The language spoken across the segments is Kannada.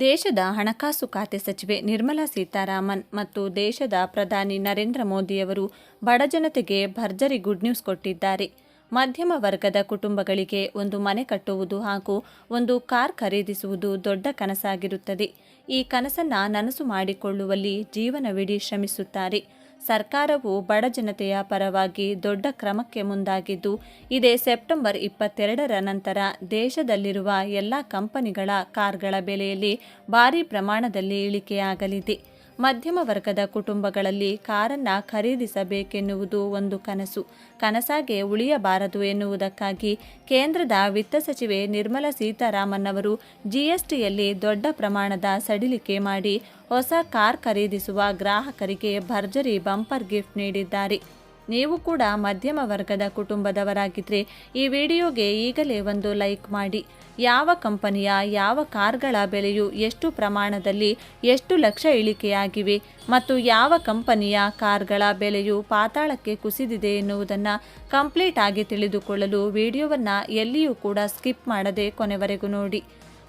ದೇಶದ ಹಣಕಾಸು ಖಾತೆ ಸಚಿವೆ ನಿರ್ಮಲಾ ಸೀತಾರಾಮನ್ ಮತ್ತು ದೇಶದ ಪ್ರಧಾನಿ ನರೇಂದ್ರ ಮೋದಿಯವರು ಬಡಜನತೆಗೆ ಭರ್ಜರಿ ಗುಡ್ ನ್ಯೂಸ್ ಕೊಟ್ಟಿದ್ದಾರೆ. ಮಧ್ಯಮ ವರ್ಗದ ಕುಟುಂಬಗಳಿಗೆ ಒಂದು ಮನೆ ಕಟ್ಟುವುದು ಹಾಗೂ ಒಂದು ಕಾರ್ ಖರೀದಿಸುವುದು ದೊಡ್ಡ ಕನಸಾಗಿರುತ್ತದೆ. ಈ ಕನಸನ್ನ ನನಸು ಮಾಡಿಕೊಳ್ಳುವಲ್ಲಿ ಜೀವನವಿಡೀ ಶ್ರಮಿಸುತ್ತಾರೆ. ಸರ್ಕಾರವು ಬಡ ಜನತೆಯ ಪರವಾಗಿ ದೊಡ್ಡ ಕ್ರಮಕ್ಕೆ ಮುಂದಾಗಿದ್ದು, ಇದೇ ಸೆಪ್ಟೆಂಬರ್ ಇಪ್ಪತ್ತೆರಡರ ನಂತರ ದೇಶದಲ್ಲಿರುವ ಎಲ್ಲ ಕಂಪನಿಗಳ ಕಾರ್ಗಳ ಬೆಲೆಯಲ್ಲಿ ಭಾರೀ ಪ್ರಮಾಣದಲ್ಲಿ ಇಳಿಕೆಯಾಗಲಿದೆ. ಮಧ್ಯಮ ವರ್ಗದ ಕುಟುಂಬಗಳಲ್ಲಿ ಕಾರನ್ನು ಖರೀದಿಸಬೇಕೆನ್ನುವುದು ಒಂದು ಕನಸು. ಕನಸಾಗೆ ಉಳಿಯಬಾರದು ಎನ್ನುವುದಕ್ಕಾಗಿ ಕೇಂದ್ರದ ವಿತ್ತ ಸಚಿವೆ ನಿರ್ಮಲಾ ಸೀತಾರಾಮನ್ ಅವರು ಜಿಎಸ್ಟಿಯಲ್ಲಿ ದೊಡ್ಡ ಪ್ರಮಾಣದ ಸಡಿಲಿಕೆ ಮಾಡಿ ಹೊಸ ಕಾರ್ ಖರೀದಿಸುವ ಗ್ರಾಹಕರಿಗೆ ಭರ್ಜರಿ ಬಂಪರ್ ಗಿಫ್ಟ್ ನೀಡಿದ್ದಾರೆ. ನೀವು ಕೂಡ ಮಧ್ಯಮ ವರ್ಗದ ಕುಟುಂಬದವರಾಗಿದ್ದರೆ ಈ ವಿಡಿಯೋಗೆ ಈಗಲೇ ಒಂದು ಲೈಕ್ ಮಾಡಿ. ಯಾವ ಕಂಪನಿಯ ಯಾವ ಕಾರ್ಗಳ ಬೆಲೆಯು ಎಷ್ಟು ಪ್ರಮಾಣದಲ್ಲಿ ಎಷ್ಟು ಲಕ್ಷ ಇಳಿಕೆಯಾಗಿವೆ ಮತ್ತು ಯಾವ ಕಂಪನಿಯ ಕಾರ್ಗಳ ಬೆಲೆಯು ಪಾತಾಳಕ್ಕೆ ಕುಸಿದಿದೆ ಎನ್ನುವುದನ್ನು ಕಂಪ್ಲೀಟ್ ಆಗಿ ತಿಳಿದುಕೊಳ್ಳಲು ವಿಡಿಯೋವನ್ನು ಎಲ್ಲಿಯೂ ಕೂಡ ಸ್ಕಿಪ್ ಮಾಡದೆ ಕೊನೆವರೆಗೂ ನೋಡಿ.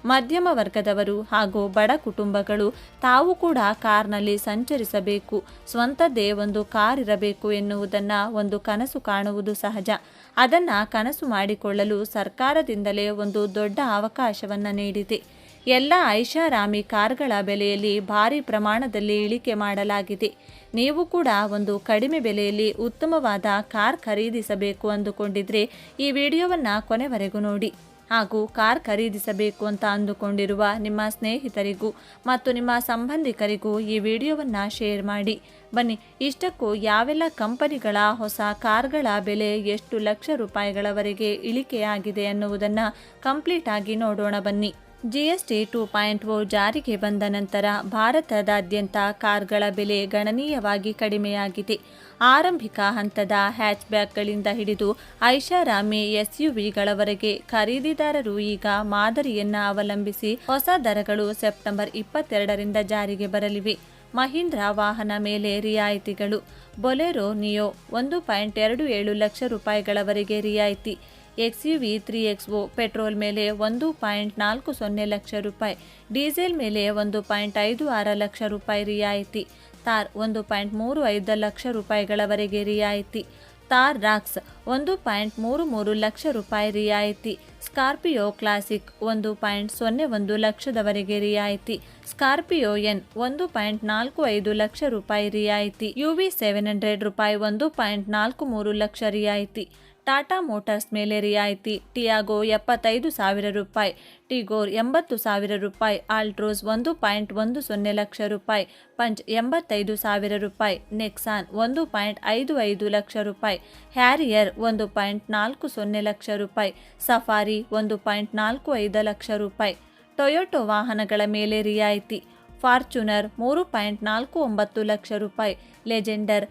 ಮಧ್ಯಮ ವರ್ಗದವರು ಹಾಗೂ ಬಡ ಕುಟುಂಬಗಳು ತಾವು ಕೂಡ ಕಾರ್ನಲ್ಲಿ ಸಂಚರಿಸಬೇಕು. ಸ್ವಂತದ್ದೇ ಒಂದು ಕಾರ್ ಇರಬೇಕು ಎನ್ನುವುದನ್ನು ಒಂದು ಕನಸು ಕಾಣುವುದು ಸಹಜ. ಅದನ್ನು ಕನಸು ಮಾಡಿಕೊಳ್ಳಲು ಸರ್ಕಾರದಿಂದಲೇ ಒಂದು ದೊಡ್ಡ ಅವಕಾಶವನ್ನು ನೀಡಿದೆ. ಎಲ್ಲ ಐಷಾರಾಮಿ ಕಾರ್ಗಳ ಬೆಲೆಯಲ್ಲಿ ಭಾರಿ ಪ್ರಮಾಣದಲ್ಲಿ ಇಳಿಕೆ ಮಾಡಲಾಗಿದೆ. ನೀವು ಕೂಡ ಒಂದು ಕಡಿಮೆ ಬೆಲೆಯಲ್ಲಿ ಉತ್ತಮವಾದ ಕಾರ್ ಖರೀದಿಸಬೇಕು ಅಂದುಕೊಂಡಿದ್ರೆ ಈ ವಿಡಿಯೋವನ್ನು ಕೊನೆವರೆಗೂ ನೋಡಿ. ಹಾಗೂ ಕಾರ್ ಖರೀದಿಸಬೇಕು ಅಂತ ಅಂದುಕೊಂಡಿರುವ ನಿಮ್ಮ ಸ್ನೇಹಿತರಿಗೂ ಮತ್ತು ನಿಮ್ಮ ಸಂಬಂಧಿಕರಿಗೂ ಈ ವಿಡಿಯೋವನ್ನು ಶೇರ್ ಮಾಡಿ. ಬನ್ನಿ, ಇಷ್ಟಕ್ಕೂ ಯಾವೆಲ್ಲ ಕಂಪನಿಗಳ ಹೊಸ ಕಾರ್ಗಳ ಬೆಲೆ ಎಷ್ಟು ಲಕ್ಷ ರೂಪಾಯಿಗಳವರೆಗೆ ಇಳಿಕೆಯಾಗಿದೆ ಅನ್ನುವುದನ್ನು ಕಂಪ್ಲೀಟ್ ಆಗಿ ನೋಡೋಣ ಬನ್ನಿ. ಜಿಎಸ್ಟಿ ಟೂ ಪಾಯಿಂಟ್ ಓ ಜಾರಿಗೆ ಬಂದ ನಂತರ ಭಾರತದಾದ್ಯಂತ ಕಾರ್ಗಳ ಬೆಲೆ ಗಣನೀಯವಾಗಿ ಕಡಿಮೆಯಾಗಿದೆ. ಆರಂಭಿಕ ಹಂತದ ಹ್ಯಾಚ್ಬ್ಯಾಕ್ಗಳಿಂದ ಹಿಡಿದು ಐಷಾರಾಮಿ ಎಸ್ಯುವಿಗಳವರೆಗೆ ಖರೀದಿದಾರರು ಈಗ ಮಾದರಿಯನ್ನ ಅವಲಂಬಿಸಿ ಹೊಸ ದರಗಳು ಸೆಪ್ಟೆಂಬರ್ ಇಪ್ಪತ್ತೆರಡರಿಂದ ಜಾರಿಗೆ ಬರಲಿವೆ. ಮಹೀಂದ್ರ ವಾಹನ ಮೇಲೆ ರಿಯಾಯಿತಿಗಳು. ಬೊಲೆರೋ ನಿಯೋ ಒಂದು ಪಾಯಿಂಟ್ ಎರಡು ಏಳು ಲಕ್ಷ ರೂಪಾಯಿಗಳವರೆಗೆ ರಿಯಾಯಿತಿ. XUV three X O petrol ಮೇಲೆ ಒಂದು ಪಾಯಿಂಟ್ ನಾಲ್ಕು ಸೊನ್ನೆ ಲಕ್ಷ ರೂಪಾಯಿ, ಡೀಸೆಲ್ ಮೇಲೆ ಒಂದು ಪಾಯಿಂಟ್ ಐದು ಆರು ಲಕ್ಷ ರೂಪಾಯಿ ರಿಯಾಯಿತಿ, ತಾರ್ ಒಂದು ಪಾಯಿಂಟ್ ಮೂರು ಐದು ಲಕ್ಷ ರೂಪಾಯಿಗಳವರೆಗೆ ರಿಯಾಯಿತಿ, ತಾರ್ ರಾಕ್ಸ್ ಒಂದು ಪಾಯಿಂಟ್ ಮೂರು ಮೂರು ಲಕ್ಷ ರೂಪಾಯಿ ರಿಯಾಯಿತಿ, ಸ್ಕಾರ್ಪಿಯೋ ಕ್ಲಾಸಿಕ್ ಒಂದು ಪಾಯಿಂಟ್ ಸೊನ್ನೆ ಒಂದು ಲಕ್ಷದವರೆಗೆ ರಿಯಾಯಿತಿ, ಸ್ಕಾರ್ಪಿಯೋ ಎನ್ ಒಂದು ಪಾಯಿಂಟ್ ನಾಲ್ಕು ಐದು ಲಕ್ಷ ರೂಪಾಯಿ ರಿಯಾಯಿತಿ, ಯುವಿ ಸೆವೆನ್ ಹಂಡ್ರೆಡ್ ರೂಪಾಯಿ ಒಂದು ಪಾಯಿಂಟ್ ನಾಲ್ಕು ಮೂರು ಲಕ್ಷ ರಿಯಾಯಿತಿ ಟಾಟಾ ಮೋಟಾರ್ಸ್ ಮೇಲೆ ರಿಯಾಯಿತಿ. ಟಿಯಾಗೋ ಎಪ್ಪತ್ತೈದು ಸಾವಿರ ರೂಪಾಯಿ. ಟಿಗೋರ್ ಎಂಬತ್ತು ಸಾವಿರ ರೂಪಾಯಿ. ಆಲ್ಟ್ರೋಸ್ ಒಂದು ಪಾಯಿಂಟ್ ಒಂದು ಸೊನ್ನೆ ಲಕ್ಷ ರೂಪಾಯಿ. ಪಂಚ್ ಎಂಬತ್ತೈದು ಸಾವಿರ ರೂಪಾಯಿ. ನೆಕ್ಸಾನ್ ಒಂದು ಪಾಯಿಂಟ್ ಐದು ಐದು ಲಕ್ಷ ರೂಪಾಯಿ. ಹ್ಯಾರಿಯರ್ ಒಂದು ಪಾಯಿಂಟ್ ನಾಲ್ಕು ಸೊನ್ನೆ ಲಕ್ಷ ರೂಪಾಯಿ. ಸಫಾರಿ ಒಂದು ಪಾಯಿಂಟ್ ನಾಲ್ಕು ಐದು ಲಕ್ಷ ರೂಪಾಯಿ. ಟೊಯೊಟೊ ವಾಹನಗಳ ಮೇಲೆ ರಿಯಾಯಿತಿ. ಫಾರ್ಚುನರ್ ಮೂರು ಪಾಯಿಂಟ್ ನಾಲ್ಕು ಒಂಬತ್ತು ಲಕ್ಷ ರೂಪಾಯಿ. ಲೆಜೆಂಡರ್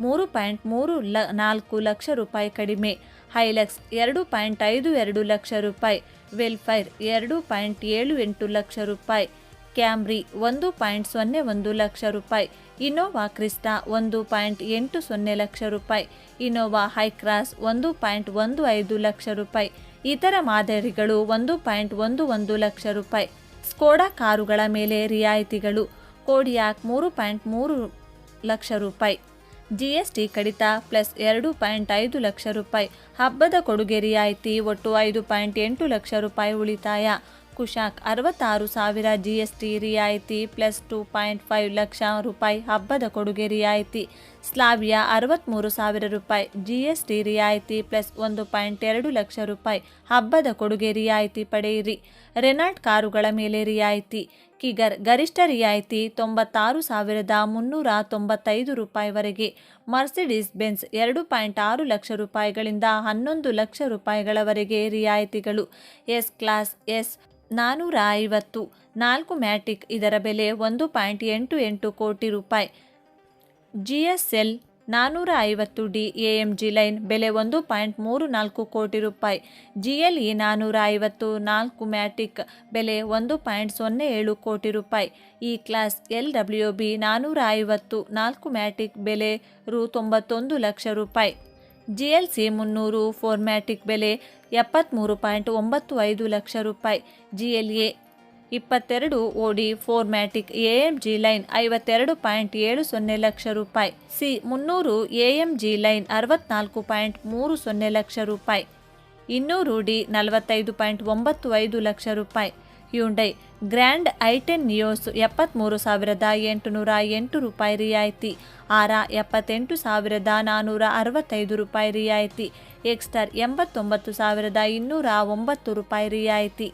ಮೂರು ಪಾಯಿಂಟ್ ಮೂರು ಲ ನಾಲ್ಕು ಲಕ್ಷ ರೂಪಾಯಿ ಕಡಿಮೆ. ಹೈಲಕ್ಸ್ ಎರಡು ಪಾಯಿಂಟ್ ಐದು ಎರಡು ಲಕ್ಷ ರೂಪಾಯಿ. ವೆಲ್ಫೈರ್ ಎರಡು ಪಾಯಿಂಟ್ ಏಳು ಎಂಟು ಲಕ್ಷ ರೂಪಾಯಿ. ಕ್ಯಾಮ್ರಿ ಒಂದು ಪಾಯಿಂಟ್ ಸೊನ್ನೆ ಒಂದು ಲಕ್ಷ ರೂಪಾಯಿ. ಇನೋವಾ ಕ್ರಿಸ್ಟಾ ಒಂದು ಪಾಯಿಂಟ್ ಎಂಟು ಸೊನ್ನೆ ಲಕ್ಷ ರೂಪಾಯಿ. ಇನೋವಾ ಹೈಕ್ರಾಸ್ ಒಂದು ಪಾಯಿಂಟ್ ಒಂದು ಐದು ಲಕ್ಷ ರೂಪಾಯಿ. ಇತರ ಮಾದರಿಗಳು ಒಂದು ಪಾಯಿಂಟ್ ಒಂದು ಒಂದು ಲಕ್ಷ ರೂಪಾಯಿ. ಸ್ಕೋಡಾ ಕಾರುಗಳ ಮೇಲೆ ರಿಯಾಯಿತಿಗಳು. ಕೋಡಿಯಾಕ್ ಮೂರು ಪಾಯಿಂಟ್ ಮೂರು ಲಕ್ಷ ರೂಪಾಯಿ. ಜಿಎಸ್ಟಿ ಕಡಿತ ಪ್ಲಸ್ ಎರಡು ಪಾಯಿಂಟ್ ಐದು ಲಕ್ಷ ರೂಪಾಯಿ. ಹಬ್ಬದ ಕೊಡುಗೆ ರಿಯಾಯಿತಿ ಒಟ್ಟು ಐದು ಪಾಯಿಂಟ್ ಎಂಟು ಲಕ್ಷ ರೂಪಾಯಿ ಉಳಿತಾಯ. ಕುಶಾಕ್ ಅರವತ್ತಾರು ಸಾವಿರ ಜಿಎಸ್ಟಿ ರಿಯಾಯಿತಿ, plus two point five lakh ರೂಪಾಯಿ ಹಬ್ಬದ ಕೊಡುಗೆ ರಿಯಾಯಿತಿ ಸ್ಲಾವಿಯಾ ಅರವತ್ತ್ಮೂರು ಸಾವಿರ ರೂಪಾಯಿ, ಜಿಎಸ್ಟಿ ರಿಯಾಯಿತಿ ಪ್ಲಸ್ ಒಂದು ಪಾಯಿಂಟ್ ಎರಡು ಲಕ್ಷ ರೂಪಾಯಿ, ಹಬ್ಬದ ಕೊಡುಗೆ ರಿಯಾಯಿತಿ ಪಡೆಯಿರಿ. ರೆನಾಲ್ಟ್ ಕಾರುಗಳ ಮೇಲೆ ರಿಯಾಯಿತಿ, ಕಿಗರ್ ಗರಿಷ್ಠ ರಿಯಾಯಿತಿ ತೊಂಬತ್ತಾರು ಸಾವಿರದ ಮುನ್ನೂರ ತೊಂಬತ್ತೈದು ರೂಪಾಯಿವರೆಗೆ, ಮರ್ಸಿಡಿಸ್ ಬೆನ್ಸ್ ಎರಡು ಪಾಯಿಂಟ್ ಆರು ಲಕ್ಷ ರೂಪಾಯಿಗಳಿಂದ ಹನ್ನೊಂದು ಲಕ್ಷ ರೂಪಾಯಿಗಳವರೆಗೆ ರಿಯಾಯಿತಿಗಳು. ಎಸ್ ಕ್ಲಾಸ್ ಎಸ್ ನಾನ್ನೂರ ಐವತ್ತು, ನಾಲ್ಕು ಮ್ಯಾಟಿಕ್ ಇದರ ಬೆಲೆ ಒಂದು ಪಾಯಿಂಟ್ ಎಂಟು ಎಂಟು ಕೋಟಿ ರೂಪಾಯಿ. ಜಿ ಎಸ್ ಎಲ್ ನಾನ್ನೂರ ಐವತ್ತು D A M G line ಬೆಲೆ ಒಂದು ಪಾಯಿಂಟ್ ಮೂರು ನಾಲ್ಕು ಕೋಟಿ ರೂಪಾಯಿ. ಜಿ ಎಲ್ ಇ ನಾನ್ನೂರ ಐವತ್ತು ನಾಲ್ಕು ಮ್ಯಾಟಿಕ್ ಬೆಲೆ ಒಂದು ಪಾಯಿಂಟ್ ಸೊನ್ನೆ ಏಳು ಕೋಟಿ ರೂಪಾಯಿ. ಈ ಕ್ಲಾಸ್ ಎಲ್ ಡಬ್ಲ್ಯೂ ಬಿ ನಾನ್ನೂರ ಐವತ್ತು ನಾಲ್ಕು ಮ್ಯಾಟಿಕ್ ಬೆಲೆ ರು ತೊಂಬತ್ತೊಂದು ಲಕ್ಷ ರೂಪಾಯಿ. ಜಿ ಎಲ್ ಸಿ ಮುನ್ನೂರು ಫೋರ್ಮ್ಯಾಟಿಕ್ ಬೆಲೆ ಎಪ್ಪತ್ತ್ಮೂರು ಪಾಯಿಂಟ್ ಒಂಬತ್ತು ಐದು ಲಕ್ಷ ರೂಪಾಯಿ. ಜಿ ಎಲ್ ಓಡಿ four matic am G line ಐವತ್ತೆರಡು ಪಾಯಿಂಟ್ ಏಳು ಸೊನ್ನೆ ಲಕ್ಷ ರೂಪಾಯಿ. ಸಿ ಮುನ್ನೂರು ಎಎಂಜಿ ಲೈನ್ ಅರವತ್ನಾಲ್ಕು ಪಾಯಿಂಟ್ ಮೂರು ಸೊನ್ನೆ ಲಕ್ಷ ರೂಪಾಯಿ. ಇನ್ನೂರು ಡಿ ನಲವತ್ತೈದು ಪಾಯಿಂಟ್ ಒಂಬತ್ತು ಐದು ಲಕ್ಷ ರೂಪಾಯಿ. ಯುಂಡೈ ಗ್ರ್ಯಾಂಡ್ ಐಟೆನ್ ನಿಯೋಸ್ ಎಪ್ಪತ್ತ್ಮೂರು ಸಾವಿರದ ಎಂಟುನೂರ ಎಂಟು ರೂಪಾಯಿ ರಿಯಾಯಿತಿ. ಆರ ಎಪ್ಪತ್ತೆಂಟು ಸಾವಿರದ ನಾನ್ನೂರ ಅರವತ್ತೈದು ರೂಪಾಯಿ ರಿಯಾಯಿತಿ. ಎಕ್ಸ್ಟರ್ ಎಂಬತ್ತೊಂಬತ್ತು ಸಾವಿರದ ಇನ್ನೂರ ಒಂಬತ್ತು ರೂಪಾಯಿ ರಿಯಾಯಿತಿ.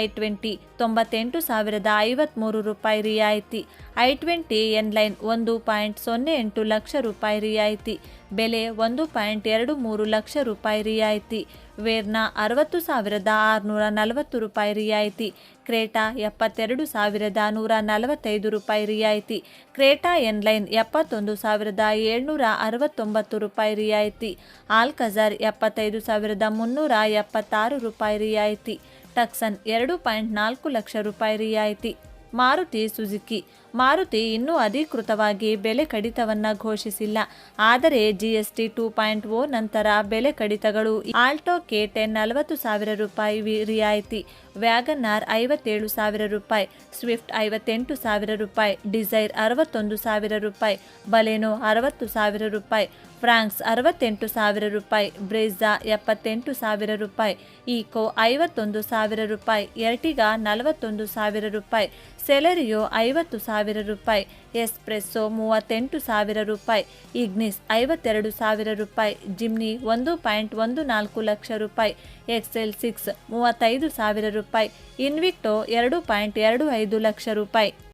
ಐ ಟ್ವೆಂಟಿ ತೊಂಬತ್ತೆಂಟು ಸಾವಿರದ ಐವತ್ತ್ಮೂರು ರೂಪಾಯಿ ರಿಯಾಯಿತಿ. ಐ ಟ್ವೆಂಟಿ ಎನ್ಲೈನ್ ಒಂದು ಪಾಯಿಂಟ್ ಸೊನ್ನೆ ಎಂಟು ಲಕ್ಷ ರೂಪಾಯಿ ರಿಯಾಯಿತಿ. ಬೆಲೆ ಒಂದು ಪಾಯಿಂಟ್ ಎರಡು ಮೂರು ಲಕ್ಷ ರೂಪಾಯಿ ರಿಯಾಯಿತಿ. ವೇರ್ನ ಅರವತ್ತು ಸಾವಿರದ ಆರುನೂರ ನಲವತ್ತು ರೂಪಾಯಿ ರಿಯಾಯಿತಿ. ಕ್ರೇಟಾ ಎಪ್ಪತ್ತೆರಡು ಸಾವಿರದ ನೂರ ನಲವತ್ತೈದು ರೂಪಾಯಿ ರಿಯಾಯಿತಿ. ಕ್ರೇಟಾ ಎನ್ಲೈನ್ ಎಪ್ಪತ್ತೊಂದು ಸಾವಿರದ ಏಳ್ನೂರ ಅರವತ್ತೊಂಬತ್ತು ರೂಪಾಯಿ ರಿಯಾಯಿತಿ. ಆಲ್ಕಜಾರ್ ಎಪ್ಪತ್ತೈದು ಸಾವಿರದ ಮುನ್ನೂರ ಎಪ್ಪತ್ತಾರು ರೂಪಾಯಿ ರಿಯಾಯಿತಿ. ಟಕ್ಸನ್ ಎರಡು ಪಾಯಿಂಟ್ ನಾಲ್ಕು ಲಕ್ಷ ರೂಪಾಯಿ ರಿಯಾಯಿತಿ. ಮಾರುತಿ ಸುಜುಕಿ ಮಾರುತಿ ಇನ್ನೂ ಅಧಿಕೃತವಾಗಿ ಬೆಲೆ ಕಡಿತವನ್ನು ಘೋಷಿಸಿಲ್ಲ. ಆದರೆ ಜಿಎಸ್ಟಿ ಟೂ ಪಾಯಿಂಟ್ ಓ ನಂತರ ಬೆಲೆ ಕಡಿತಗಳು ಆಲ್ಟೋ ಕೆ ಟೆನ್ ನಲವತ್ತು ಸಾವಿರ ರೂಪಾಯಿ ರಿಯಾಯಿತಿ ವ್ಯಾಗನ್ನಾರ್ ಐವತ್ತೇಳು ಸಾವಿರ ರೂಪಾಯಿ, ಸ್ವಿಫ್ಟ್ ಐವತ್ತೆಂಟು ಸಾವಿರ ರೂಪಾಯಿ, ಡಿಸೈರ್ ಅರವತ್ತೊಂದು ಸಾವಿರ ರೂಪಾಯಿ, ಬಲೆನೋ ಅರವತ್ತು ಸಾವಿರ ರೂಪಾಯಿ ಫ್ರಾಂಕ್ಸ್ ಅರವತ್ತೆಂಟು ಸಾವಿರ ರೂಪಾಯಿ ಬ್ರೇಜಾ ಎಪ್ಪತ್ತೆಂಟು ಸಾವಿರ ರೂಪಾಯಿ, ಈಕೋ ಐವತ್ತೊಂದು ಸಾವಿರ ರೂಪಾಯಿ, ಎರ್ಟಿಗಾ ನಲವತ್ತೊಂದು ಸಾವಿರ ರೂಪಾಯಿ, ಸೆಲೆರಿಯೋ ಐವತ್ತು ಸಾವಿರ ರೂಪಾಯಿ. ಎಸ್ಪ್ರೆಸ್ಸೋ ಮೂವತ್ತೆಂಟು ಸಾವಿರ ರೂಪಾಯಿ. ಇಗ್ನಿಸ್ ಐವತ್ತೆರಡು ಸಾವಿರ ರೂಪಾಯಿ. ಜಿಮ್ನಿ ಒಂದು ಪಾಯಿಂಟ್ ಒಂದು ನಾಲ್ಕು ಲಕ್ಷ ರೂಪಾಯಿ. ಎಕ್ಸೆಲ್ ಸಿಕ್ಸ್ ಮೂವತ್ತೈದು ಸಾವಿರ ರೂಪಾಯಿ. ಇನ್ವಿಕ್ಟೋ ಎರಡು ಪಾಯಿಂಟ್ ಎರಡು ಐದು ಲಕ್ಷ ರೂಪಾಯಿ.